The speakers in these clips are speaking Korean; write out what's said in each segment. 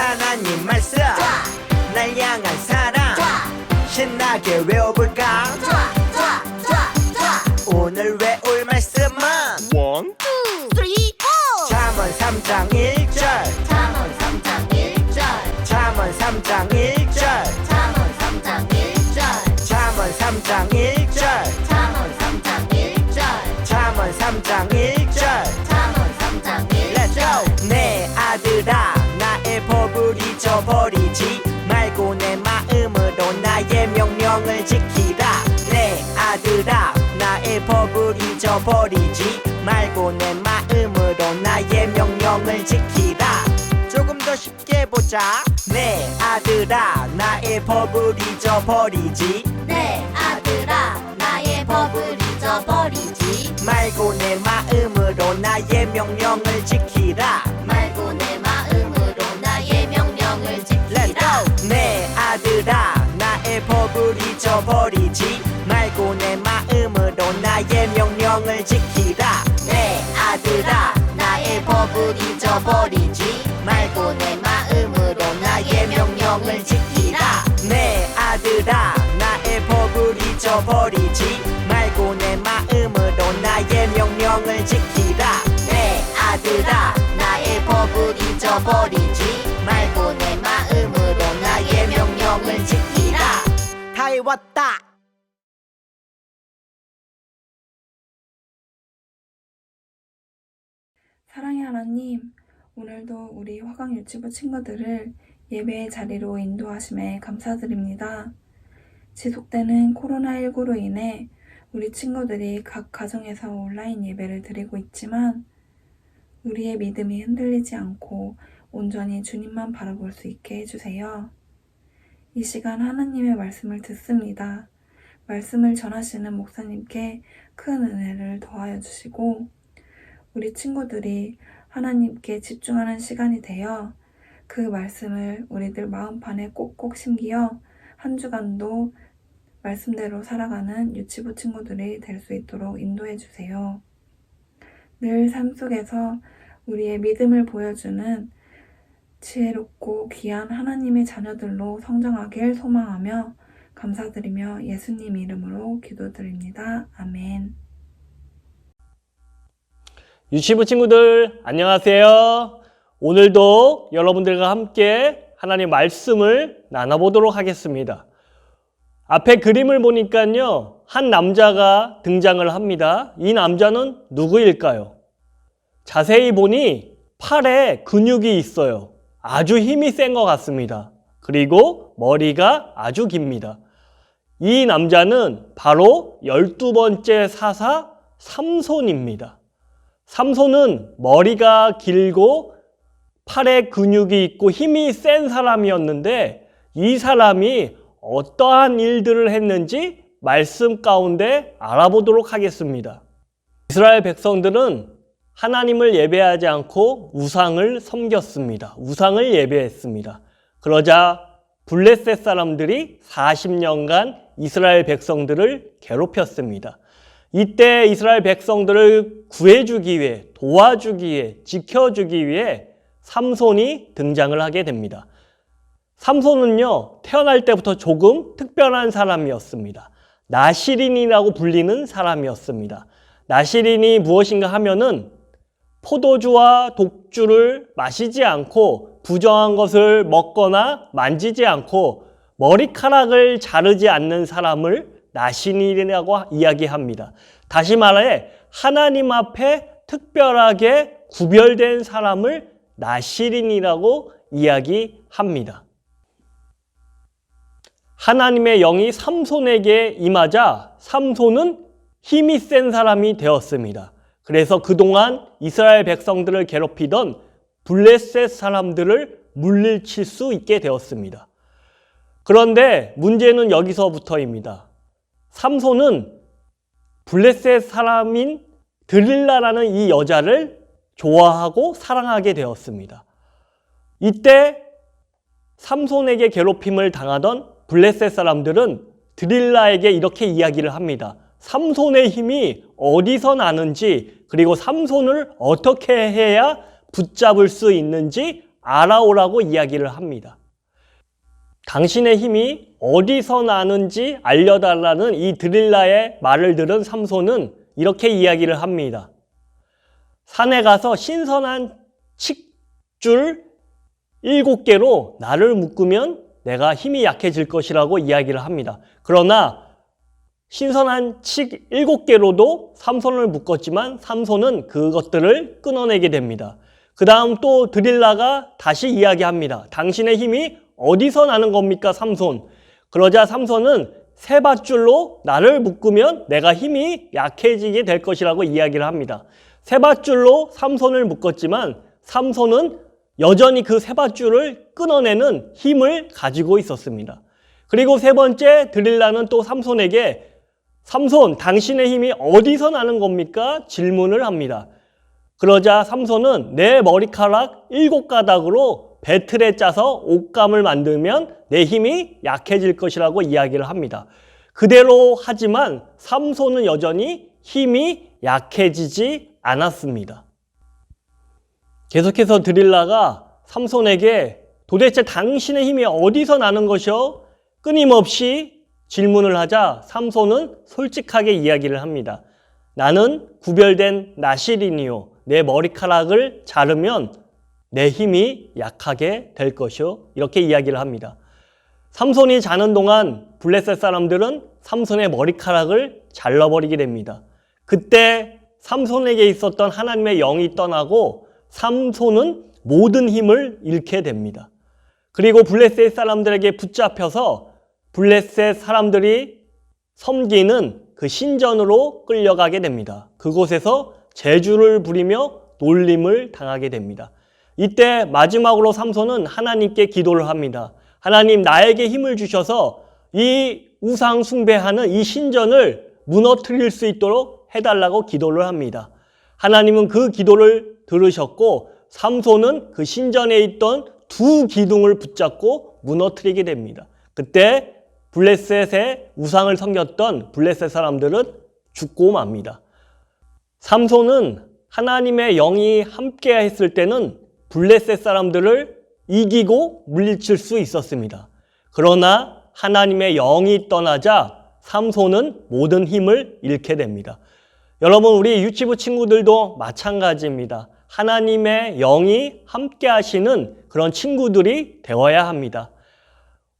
하나님 말씀. 날 향한 사랑. 신나게 외워볼까? 오늘 외울 말씀은 원 잠언 3장 말고 내 마음으로 나의 명령을 지키라. 내 아들아 나의 법을 잊어버리지 말고 내 마음으로 나의 명령을 지키라. 조금 더 쉽게 보자. 내 아들아 나의 법을 잊어버리지. 내 아들 버리지 말고 내 마음으로 나의 명령을 지키라. 내 아들아 나의 법을 잊어버리지 말고 내 마음으로 나의 명령을 지키라. 내 아들아 나의 법을 잊어버리지 말고 내 마음으로 나의 명령을 지키라. 다 해왔다. 사랑의 하나님, 오늘도 우리 화강 유치부 친구들을 예배의 자리로 인도하심에 감사드립니다. 지속되는 코로나19로 인해 우리 친구들이 각 가정에서 온라인 예배를 드리고 있지만 우리의 믿음이 흔들리지 않고 온전히 주님만 바라볼 수 있게 해주세요. 이 시간 하나님의 말씀을 듣습니다. 말씀을 전하시는 목사님께 큰 은혜를 더하여 주시고 우리 친구들이 하나님께 집중하는 시간이 되어 그 말씀을 우리들 마음판에 꼭꼭 심기어 한 주간도 말씀대로 살아가는 유치부 친구들이 될 수 있도록 인도해 주세요. 늘 삶 속에서 우리의 믿음을 보여주는 지혜롭고 귀한 하나님의 자녀들로 성장하길 소망하며 감사드리며 예수님 이름으로 기도드립니다. 아멘. 유치부 친구들 안녕하세요. 오늘도 여러분들과 함께 하나님 말씀을 나눠보도록 하겠습니다. 앞에 그림을 보니까요, 한 남자가 등장을 합니다. 이 남자는 누구일까요? 자세히 보니 팔에 근육이 있어요. 아주 힘이 센 것 같습니다. 그리고 머리가 아주 깁니다. 이 남자는 바로 열두 번째 사사 삼손입니다. 삼손은 머리가 길고 팔에 근육이 있고 힘이 센 사람이었는데 이 사람이 어떠한 일들을 했는지 말씀 가운데 알아보도록 하겠습니다. 이스라엘 백성들은 하나님을 예배하지 않고 우상을 섬겼습니다. 우상을 예배했습니다. 그러자 블레셋 사람들이 40년간 이스라엘 백성들을 괴롭혔습니다. 이때 이스라엘 백성들을 구해주기 위해, 도와주기 위해, 지켜주기 위해 삼손이 등장을 하게 됩니다. 삼손은요, 태어날 때부터 조금 특별한 사람이었습니다. 나시린이라고 불리는 사람이었습니다. 나시린이 무엇인가 하면은 포도주와 독주를 마시지 않고 부정한 것을 먹거나 만지지 않고 머리카락을 자르지 않는 사람을 나신이라고 이야기합니다. 다시 말해 하나님 앞에 특별하게 구별된 사람을 나시린이라고 이야기합니다. 하나님의 영이 삼손에게 임하자 삼손은 힘이 센 사람이 되었습니다. 그래서 그동안 이스라엘 백성들을 괴롭히던 블레셋 사람들을 물리칠 수 있게 되었습니다. 그런데 문제는 여기서부터입니다. 삼손은 블레셋 사람인 드릴라라는 이 여자를 좋아하고 사랑하게 되었습니다. 이때 삼손에게 괴롭힘을 당하던 블레셋 사람들은 드릴라에게 이렇게 이야기를 합니다. 삼손의 힘이 어디서 나는지 그리고 삼손을 어떻게 해야 붙잡을 수 있는지 알아오라고 이야기를 합니다. 당신의 힘이 어디서 나는지 알려달라는 이 드릴라의 말을 들은 삼손은 이렇게 이야기를 합니다. 산에 가서 신선한 칡줄 일곱 개로 나를 묶으면 내가 힘이 약해질 것이라고 이야기를 합니다. 그러나 신선한 칡 일곱 개로도 삼손을 묶었지만 삼손은 그것들을 끊어내게 됩니다. 그 다음 또 드릴라가 다시 이야기합니다. 당신의 힘이 어디서 나는 겁니까, 삼손? 그러자 삼손은 세 밧줄로 나를 묶으면 내가 힘이 약해지게 될 것이라고 이야기를 합니다. 세 밧줄로 삼손을 묶었지만 삼손은 여전히 그 세 밧줄을 끊어내는 힘을 가지고 있었습니다. 그리고 세 번째 드릴라는 또 삼손에게 삼손, 당신의 힘이 어디서 나는 겁니까? 질문을 합니다. 그러자 삼손은 내 머리카락 일곱 가닥으로 배틀에 짜서 옷감을 만들면 내 힘이 약해질 것이라고 이야기를 합니다. 그대로 하지만 삼손은 여전히 힘이 약해지지 않았습니다. 계속해서 드릴라가 삼손에게 도대체 당신의 힘이 어디서 나는 것이요? 끊임없이 질문을 하자 삼손은 솔직하게 이야기를 합니다. 나는 구별된 나시린이요. 내 머리카락을 자르면 내 힘이 약하게 될 것이요. 이렇게 이야기를 합니다. 삼손이 자는 동안 블레셋 사람들은 삼손의 머리카락을 잘라버리게 됩니다. 그때 삼손에게 있었던 하나님의 영이 떠나고 삼손은 모든 힘을 잃게 됩니다. 그리고 블레셋 사람들에게 붙잡혀서 블레셋 사람들이 섬기는 그 신전으로 끌려가게 됩니다. 그곳에서 제주를 부리며 놀림을 당하게 됩니다. 이때 마지막으로 삼손은 하나님께 기도를 합니다. 하나님 나에게 힘을 주셔서 이 우상 숭배하는 이 신전을 무너뜨릴 수 있도록 해달라고 기도를 합니다. 하나님은 그 기도를 들으셨고 삼손은 그 신전에 있던 두 기둥을 붙잡고 무너뜨리게 됩니다. 그때 블레셋의 우상을 섬겼던 블레셋 사람들은 죽고 맙니다. 삼손은 하나님의 영이 함께 했을 때는 블레셋 사람들을 이기고 물리칠 수 있었습니다. 그러나 하나님의 영이 떠나자 삼손은 모든 힘을 잃게 됩니다. 여러분, 우리 유치부 친구들도 마찬가지입니다. 하나님의 영이 함께 하시는 그런 친구들이 되어야 합니다.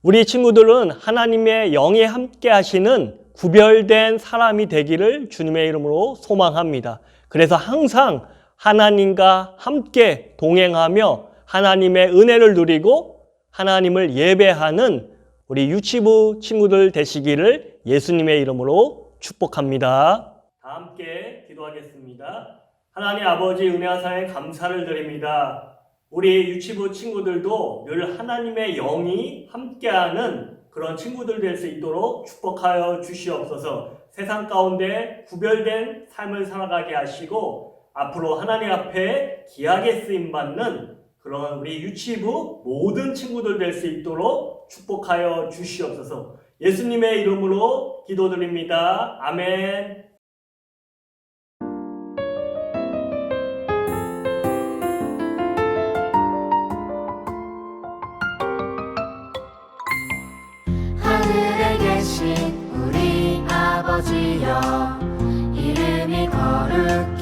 우리 친구들은 하나님의 영이 함께 하시는 구별된 사람이 되기를 주님의 이름으로 소망합니다. 그래서 항상 하나님과 함께 동행하며 하나님의 은혜를 누리고 하나님을 예배하는 우리 유치부 친구들 되시기를 예수님의 이름으로 축복합니다. 다 함께 기도하겠습니다. 하나님 아버지 은혜와 사랑에 감사를 드립니다. 우리 유치부 친구들도 늘 하나님의 영이 함께하는 그런 친구들 될 수 있도록 축복하여 주시옵소서. 세상 가운데 구별된 삶을 살아가게 하시고 앞으로 하나님 앞에 귀하게 쓰임 받는 그런 우리 유치부 모든 친구들 될 수 있도록 축복하여 주시옵소서. 예수님의 이름으로 기도드립니다. 아멘. 하늘에 계신 우리 아버지여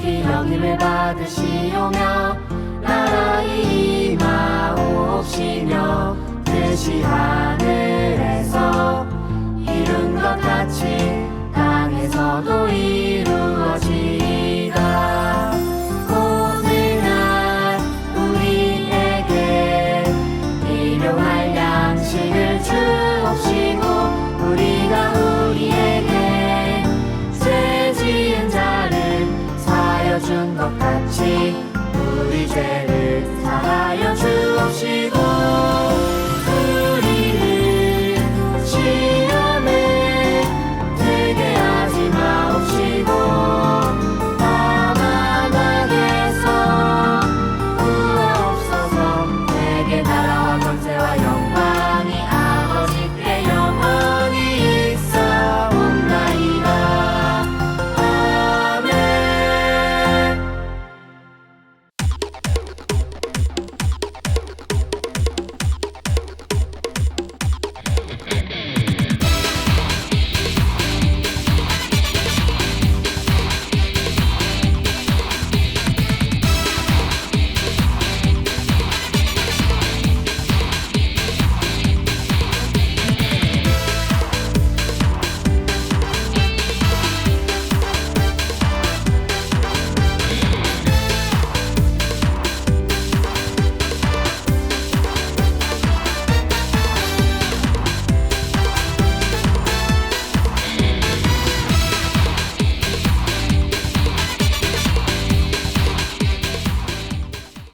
여김을 받으시오며 나라의 임하옵시며 뜻이 하늘에서 이룬 것 같이 땅에서도 이루어 주옵시고